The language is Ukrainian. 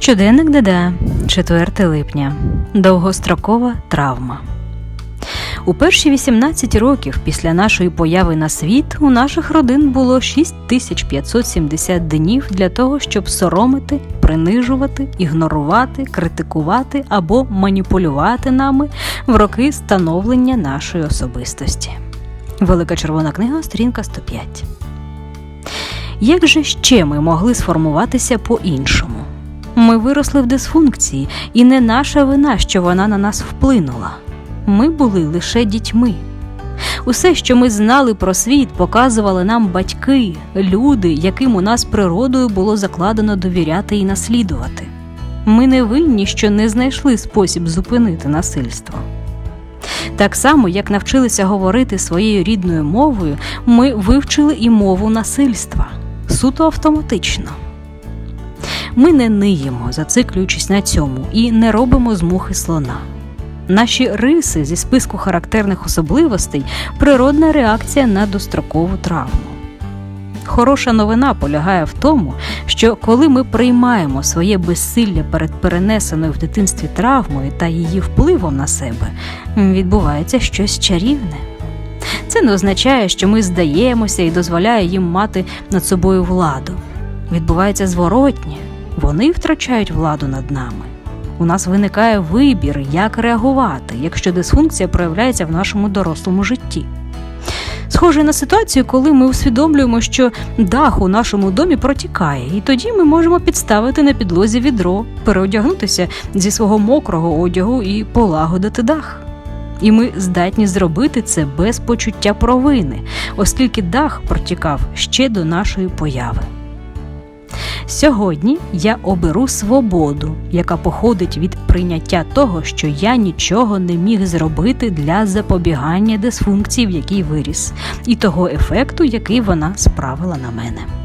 Щоденник ДД, 4 липня. Довгострокова травма. У перші 18 років після нашої появи на світ у наших родин було 6570 днів для того, щоб соромити, принижувати, ігнорувати, критикувати або маніпулювати нами в роки становлення нашої особистості. Велика червона книга, сторінка 105. Як же ще ми могли сформуватися по-іншому? Ми виросли в дисфункції, і не наша вина, що вона на нас вплинула. Ми були лише дітьми. Усе, що ми знали про світ, показували нам батьки, люди, яким у нас природою було закладено довіряти і наслідувати. Ми не винні, що не знайшли спосіб зупинити насильство. Так само, як навчилися говорити своєю рідною мовою, ми вивчили і мову насильства суто автоматично. Ми не ниємо, зациклюючись на цьому, і не робимо з мухи слона. Наші риси зі списку характерних особливостей природна реакція на дострокову травму. Хороша новина полягає в тому, що коли ми приймаємо своє безсилля перед перенесеною в дитинстві травмою та її впливом на себе, відбувається щось чарівне. Це не означає, що ми здаємося і дозволяє їм мати над собою владу. Відбувається зворотнє, вони втрачають владу над нами. У нас виникає вибір, як реагувати, якщо дисфункція проявляється в нашому дорослому житті. Схоже на ситуацію, коли ми усвідомлюємо, що дах у нашому домі протікає, і тоді ми можемо підставити на підлозі відро, переодягнутися зі свого мокрого одягу і полагодити дах. І ми здатні зробити це без почуття провини, оскільки дах протікав ще до нашої появи. Сьогодні я оберу свободу, яка походить від прийняття того, що я нічого не міг зробити для запобігання дисфункції, в якій виріс, і того ефекту, який вона справила на мене.